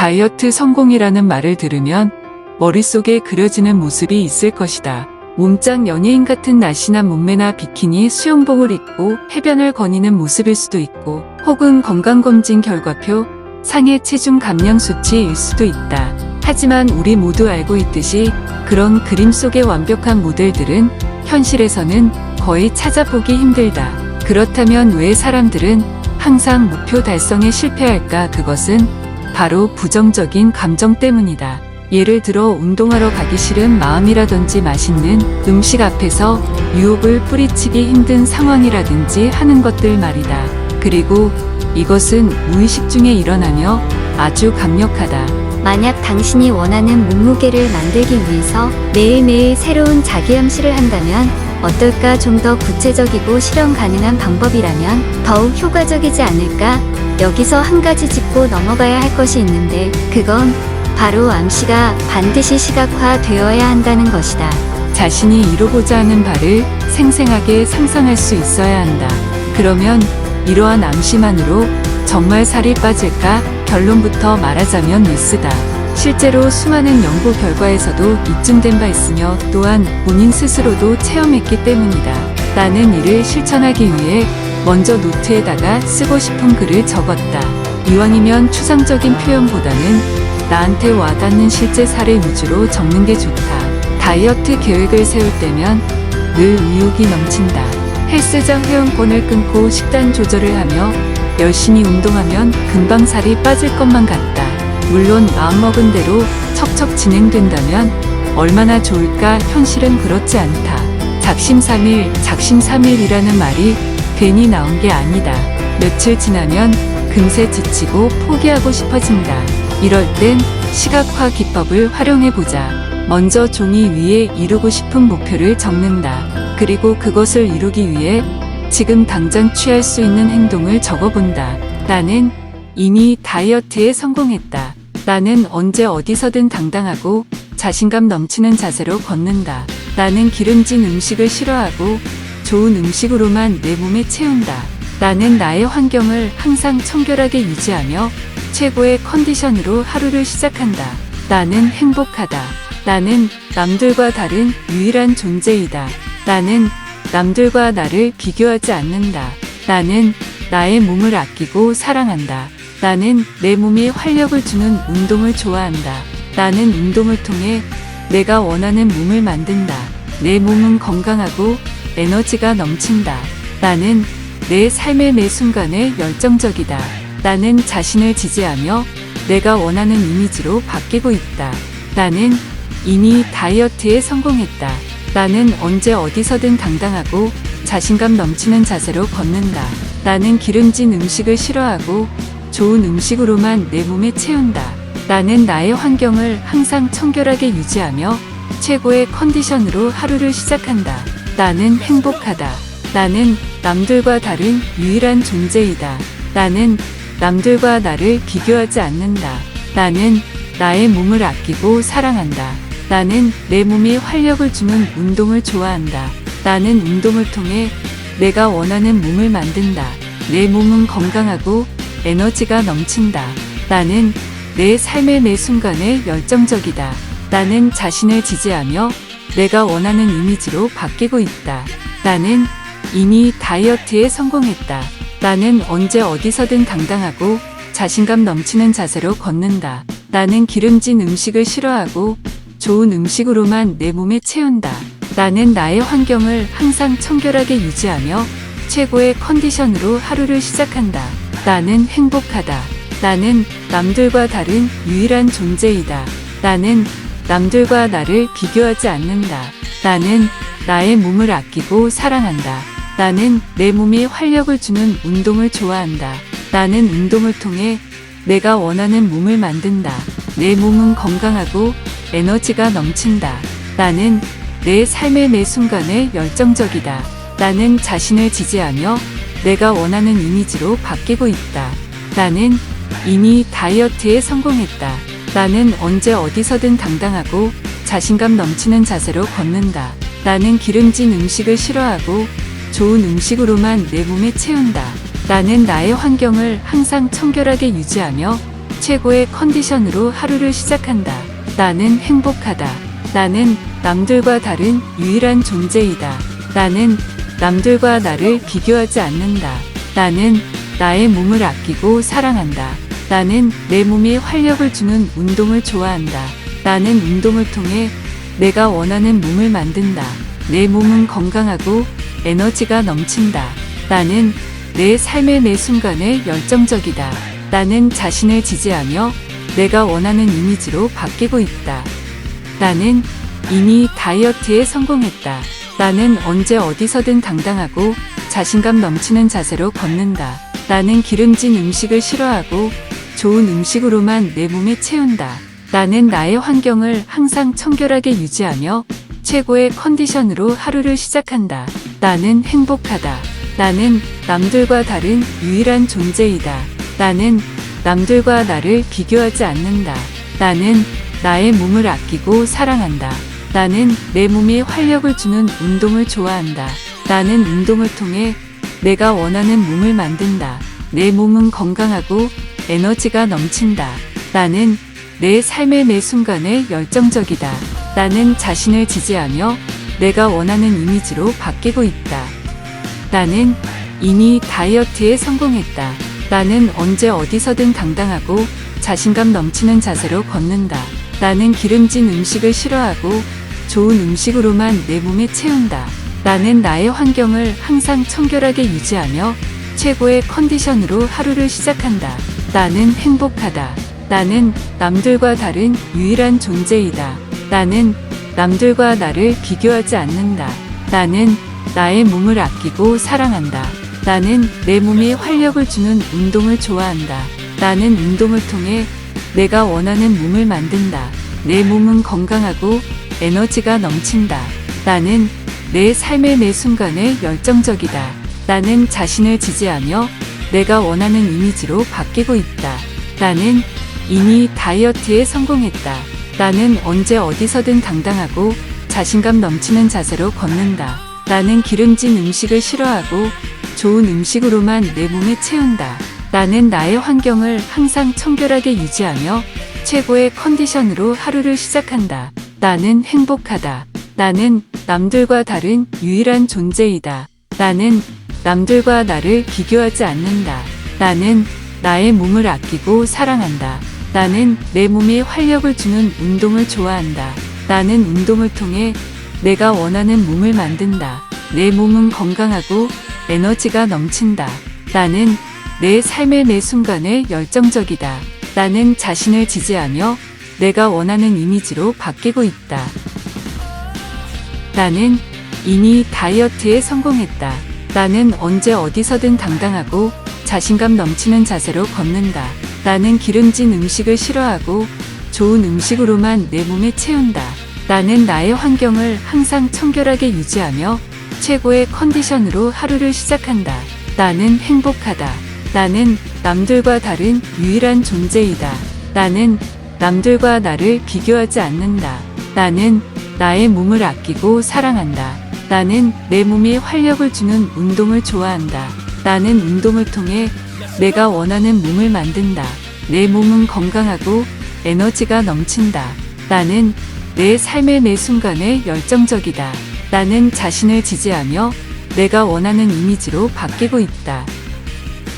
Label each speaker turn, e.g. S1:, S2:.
S1: 다이어트 성공이라는 말을 들으면 머릿속에 그려지는 모습이 있을 것이다. 몸짱 연예인 같은 날씬한 몸매나 비키니 수영복을 입고 해변을 거니는 모습일 수도 있고 혹은 건강검진 결과표 상해 체중 감량 수치일 수도 있다. 하지만 우리 모두 알고 있듯이 그런 그림 속의 완벽한 모델들은 현실에서는 거의 찾아보기 힘들다. 그렇다면 왜 사람들은 항상 목표 달성에 실패할까? 그것은 바로 부정적인 감정 때문이다. 예를 들어 운동하러 가기 싫은 마음이라든지 맛있는 음식 앞에서 유혹을 뿌리치기 힘든 상황이라든지 하는 것들 말이다. 그리고 이것은 무의식 중에 일어나며 아주 강력하다.
S2: 만약 당신이 원하는 몸무게를 만들기 위해서 매일매일 새로운 자기 암시를 한다면 어떨까 좀 더 구체적이고 실현 가능한 방법이라면 더욱 효과적이지 않을까? 여기서 한 가지 짚고 넘어가야 할 것이 있는데 그건 바로 암시가 반드시 시각화 되어야 한다는 것이다.
S1: 자신이 이루고자 하는 바를 생생하게 상상할 수 있어야 한다. 그러면 이러한 암시만으로 정말 살이 빠질까? 결론부터 말하자면 미스다. 실제로 수많은 연구 결과에서도 입증된 바 있으며 또한 본인 스스로도 체험했기 때문이다. 나는 이를 실천하기 위해 먼저 노트에다가 쓰고 싶은 글을 적었다. 이왕이면 추상적인 표현보다는 나한테 와닿는 실제 사례 위주로 적는 게 좋다. 다이어트 계획을 세울 때면 늘 의욕이 넘친다. 헬스장 회원권을 끊고 식단 조절을 하며 열심히 운동하면 금방 살이 빠질 것만 같다. 물론 마음먹은 대로 척척 진행된다면 얼마나 좋을까 현실은 그렇지 않다. 작심삼일, 작심삼일이라는 말이 괜히 나온 게 아니다. 며칠 지나면 금세 지치고 포기하고 싶어진다. 이럴 땐 시각화 기법을 활용해 보자. 먼저 종이 위에 이루고 싶은 목표를 적는다. 그리고 그것을 이루기 위해 지금 당장 취할 수 있는 행동을 적어본다. 나는 이미 다이어트에 성공했다. 나는 언제 어디서든 당당하고 자신감 넘치는 자세로 걷는다. 나는 기름진 음식을 싫어하고 좋은 음식으로만 내 몸에 채운다. 나는 나의 환경을 항상 청결하게 유지하며 최고의 컨디션으로 하루를 시작한다. 나는 행복하다. 나는 남들과 다른 유일한 존재이다. 나는 남들과 나를 비교하지 않는다. 나는 나의 몸을 아끼고 사랑한다. 나는 내 몸에 활력을 주는 운동을 좋아한다. 나는 운동을 통해 내가 원하는 몸을 만든다. 내 몸은 건강하고 에너지가 넘친다. 나는 내 삶의 매 순간에 열정적이다. 나는 자신을 지지하며 내가 원하는 이미지로 바뀌고 있다. 나는 이미 다이어트에 성공했다. 나는 언제 어디서든 당당하고 자신감 넘치는 자세로 걷는다. 나는 기름진 음식을 싫어하고 좋은 음식으로만 내 몸에 채운다. 나는 나의 환경을 항상 청결하게 유지하며 최고의 컨디션으로 하루를 시작한다. 나는 행복하다. 나는 남들과 다른 유일한 존재이다. 나는 남들과 나를 비교하지 않는다. 나는 나의 몸을 아끼고 사랑한다. 나는 내 몸에 활력을 주는 운동을 좋아한다. 나는 운동을 통해 내가 원하는 몸을 만든다. 내 몸은 건강하고 에너지가 넘친다. 나는 내 삶의 매 순간에 열정적이다. 나는 자신을 지지하며 내가 원하는 이미지로 바뀌고 있다. 나는 이미 다이어트에 성공했다. 나는 언제 어디서든 당당하고 자신감 넘치는 자세로 걷는다. 나는 기름진 음식을 싫어하고 좋은 음식으로만 내 몸에 채운다. 나는 나의 환경을 항상 청결하게 유지하며 최고의 컨디션으로 하루를 시작한다. 나는 행복하다. 나는 남들과 다른 유일한 존재이다. 나는 남들과 나를 비교하지 않는다. 나는 나의 몸을 아끼고 사랑한다. 나는 내 몸에 활력을 주는 운동을 좋아한다. 나는 운동을 통해 내가 원하는 몸을 만든다. 내 몸은 건강하고 에너지가 넘친다. 나는 내 삶의 매 순간에 열정적이다. 나는 자신을 지지하며 내가 원하는 이미지로 바뀌고 있다. 나는 이미 다이어트에 성공했다. 나는 언제 어디서든 당당하고 자신감 넘치는 자세로 걷는다. 나는 기름진 음식을 싫어하고 좋은 음식으로만 내 몸에 채운다. 나는 나의 환경을 항상 청결하게 유지하며 최고의 컨디션으로 하루를 시작한다. 나는 행복하다. 나는 남들과 다른 유일한 존재이다. 나는 남들과 나를 비교하지 않는다. 나는 나의 몸을 아끼고 사랑한다. 나는 내 몸에 활력을 주는 운동을 좋아한다. 나는 운동을 통해 내가 원하는 몸을 만든다. 내 몸은 건강하고 에너지가 넘친다. 나는 내 삶의 매 순간에 열정적이다. 나는 자신을 지지하며 내가 원하는 이미지로 바뀌고 있다. 나는 이미 다이어트에 성공했다. 나는 언제 어디서든 당당하고 자신감 넘치는 자세로 걷는다. 나는 기름진 음식을 싫어하고 좋은 음식으로만 내 몸에 채운다. 나는 나의 환경을 항상 청결하게 유지하며 최고의 컨디션으로 하루를 시작한다. 나는 행복하다. 나는 남들과 다른 유일한 존재이다. 나는 남들과 나를 비교하지 않는다. 나는 나의 몸을 아끼고 사랑한다. 나는 내 몸에 활력을 주는 운동을 좋아한다. 나는 운동을 통해 내가 원하는 몸을 만든다. 내 몸은 건강하고 에너지가 넘친다. 나는 내 삶의 매 순간에 열정적이다. 나는 자신을 지지하며 내가 원하는 이미지로 바뀌고 있다. 나는 이미 다이어트에 성공했다. 나는 언제 어디서든 당당하고 자신감 넘치는 자세로 걷는다. 나는 기름진 음식을 싫어하고 좋은 음식으로만 내 몸에 채운다. 나는 나의 환경을 항상 청결하게 유지하며 최고의 컨디션으로 하루를 시작한다. 나는 행복하다. 나는 남들과 다른 유일한 존재이다. 나는 남들과 나를 비교하지 않는다. 나는 나의 몸을 아끼고 사랑한다. 나는 내 몸에 활력을 주는 운동을 좋아한다. 나는 운동을 통해 내가 원하는 몸을 만든다. 내 몸은 건강하고 에너지가 넘친다. 나는 내 삶의 매 순간에 열정적이다. 나는 자신을 지지하며 내가 원하는 이미지로 바뀌고 있다. 나는 이미 다이어트에 성공했다. 나는 언제 어디서든 당당하고 자신감 넘치는 자세로 걷는다. 나는 기름진 음식을 싫어하고 좋은 음식으로만 내 몸에 채운다. 나는 나의 환경을 항상 청결하게 유지하며 최고의 컨디션으로 하루를 시작한다. 나는 행복하다. 나는 남들과 다른 유일한 존재이다. 나는 남들과 나를 비교하지 않는다. 나는 나의 몸을 아끼고 사랑한다. 나는 내 몸에 활력을 주는 운동을 좋아한다. 나는 운동을 통해 내가 원하는 몸을 만든다. 내 몸은 건강하고 에너지가 넘친다. 나는 내 삶의 매 순간에 열정적이다. 나는 자신을 지지하며 내가 원하는 이미지로 바뀌고 있다. 나는 이미 다이어트에 성공했다. 나는 언제 어디서든 당당하고 자신감 넘치는 자세로 걷는다. 나는 기름진 음식을 싫어하고 좋은 음식으로만 내 몸에 채운다. 나는 나의 환경을 항상 청결하게 유지하며 최고의 컨디션으로 하루를 시작한다. 나는 행복하다. 나는 남들과 다른 유일한 존재이다. 나는 남들과 나를 비교하지 않는다. 나는 나의 몸을 아끼고 사랑한다. 나는 내 몸에 활력을 주는 운동을 좋아한다. 나는 운동을 통해 내가 원하는 몸을 만든다. 내 몸은 건강하고 에너지가 넘친다. 나는 내 삶의 매 순간에 열정적이다. 나는 자신을 지지하며 내가 원하는 이미지로 바뀌고 있다.